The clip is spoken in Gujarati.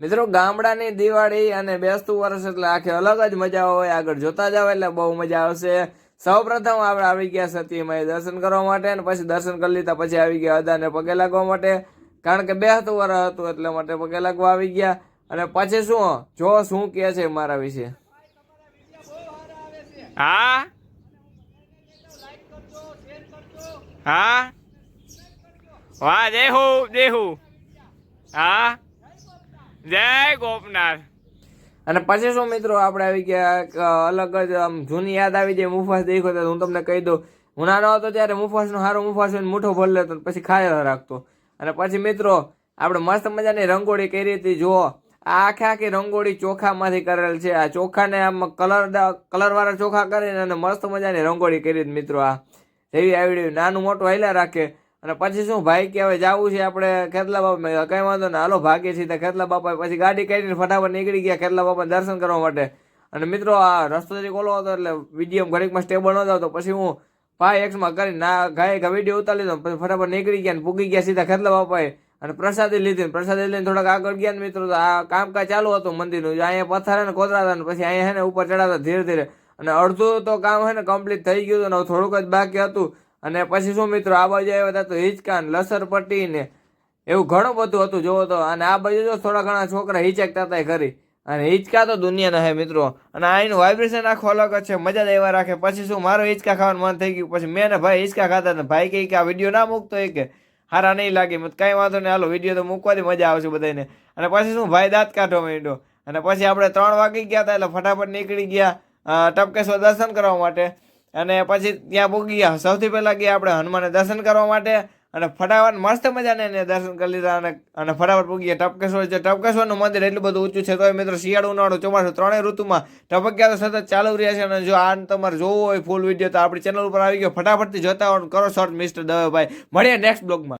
મિત્રો, ગામડાની દિવાળી અને બેસતું વર્ષ એટલે આખી અલગ જ મજા હોય. આગળ જોતા જાવ એટલે બહુ મજા આવશે. સૌ પ્રથમ આપણે આવી ગયા સતીમાં દર્શન કરવા માટે અને પછી દર્શન કરી લીધા, પછી આવી ગયા અદાને પગે લાગવા માટે. કારણ કે બેસતું વર્ષ હતું એટલે માટે પગે લાગવા આવી ગયા. અને પછી શું? જો શું કહે છે મારા વિશે. હા? હા? વાહ, દેહુ દેહુ. હા? જય ગોપનાથ. અને પછી શું મિત્રો, આપણે આવી ગયા અલગ જ, આમ, જૂની યાદ આવી જાય, મુફાસ દેખો તો હું તમને કહી દઉં. હું નાનો હતો ત્યારે મુફાસનો સારો મુફાસ હોય મૂઠો ભરી લેતો પછી ખાયા રાખતો. અને પછી મિત્રો, આપણે મસ્ત મજાની રંગોળી કરી હતી, જુઓ. આ આખે આખી રંગોળી ચોખામાંથી કરેલ છે. આ ચોખાને આમ કલર કલરવાળા ચોખા કરીને અને મસ્ત મજાની રંગોળી કરી મિત્રો આ. જેવી આવડી નાનું મોટું હાલ્યા રાખે. અને પછી શું, ભાઈ કે હવે જવું છે આપણે ખેતલા બાપા કઈ વાંધો ને હાલો, ભાગીએ છીએ ખેતલા બાપા પછી ગાડી કાઢીને ફટાફટ નીકળી ગયા ખેતલા બાપા દર્શન કરવા માટે. અને મિત્રો, આ રસ્તો જરીક ઓલો હતો એટલે વીડિયો ઘડીકમાં સ્ટેબલ ન હતો પછી હું ભાઈ એક્સમાં કરી ના ગાય વીડિયો ઉતારી લીધો. પછી ફટાફટ નીકળી ગયા ને પૂગી ગયા સીધા ખેતલા બાપાએ. અને પ્રસાદી લીધી પ્રસાદી લઈને થોડાક આગળ ગયા ને મિત્રો આ કામકાજ ચાલુ હતું મંદિરનું. અહીંયા પથ્થર ને કોતરાતા પછી અહીંયા હે ને ઉપર ચડાતા ધીરે ધીરે. અને અડધું તો કામ હે ને કમ્પ્લીટ થઈ ગયું હતું ને થોડુંક જ બાકી હતું. અને પછી શું મિત્રો, આ બાજુ આવ્યા હતા તો હિંચકા લસર લસરપટ્ટી ને એવું ઘણું બધું હતું જોવો તો. અને આ બાજુ જો થોડા ઘણા છોકરા હિચકતા હતા ખરી. અને હિંચકા તો દુનિયાના હે મિત્રો. અને આ વાઇબ્રેશન આખો અલગ છે. મજા જ રાખે. પછી શું, મારો હિંચકા ખાવાનું મન થઈ ગયું. પછી મેં ને ભાઈ હિંચકા ખાતા ને ભાઈ કહે કે આ વીડિયો ના મૂકતો એ કે, હારા નહીં લાગે. કાંઈ વાંધો નહીં. હાલો વીડિયો તો મૂકવાથી મજા આવશે બધાને અને પછી શું, ભાઈ દાંત કાઢો માંડ્યો. અને પછી આપણે ત્રણ વાગી ગયા હતા એટલે ફટાફટ નીકળી ગયા ટપકેશ્વર દર્શન કરવા માટે. અને પછી ત્યાં પૂગી ગયા. સૌથી પહેલાં ગયા આપણે હનુમાનને દર્શન કરવા માટે અને ફટાફટ મસ્ત મજાને એને દર્શન કરી લીધા અને અને ફટાફટ પૂગી ગયા. ટપકેશ્વર છે. ટપકેશ્વરનું મંદિર એટલું બધું ઊંચું છે તો મિત્રો શિયાળો, ઉનાળો, ચોમાસું ત્રણેય ઋતુમાં ટપક્યા તો સતત ચાલુ રહ્યા છે અને જો આ તમારે જોવો હોય ફૂલ વીડિયો તો આપણી ચેનલ ઉપર આવી ગયો. ફટાફટથી જોતા કરો શોર્ટ મિસ્ટર દવેભાઈ મળીએ નેક્સ્ટ બ્લોગમાં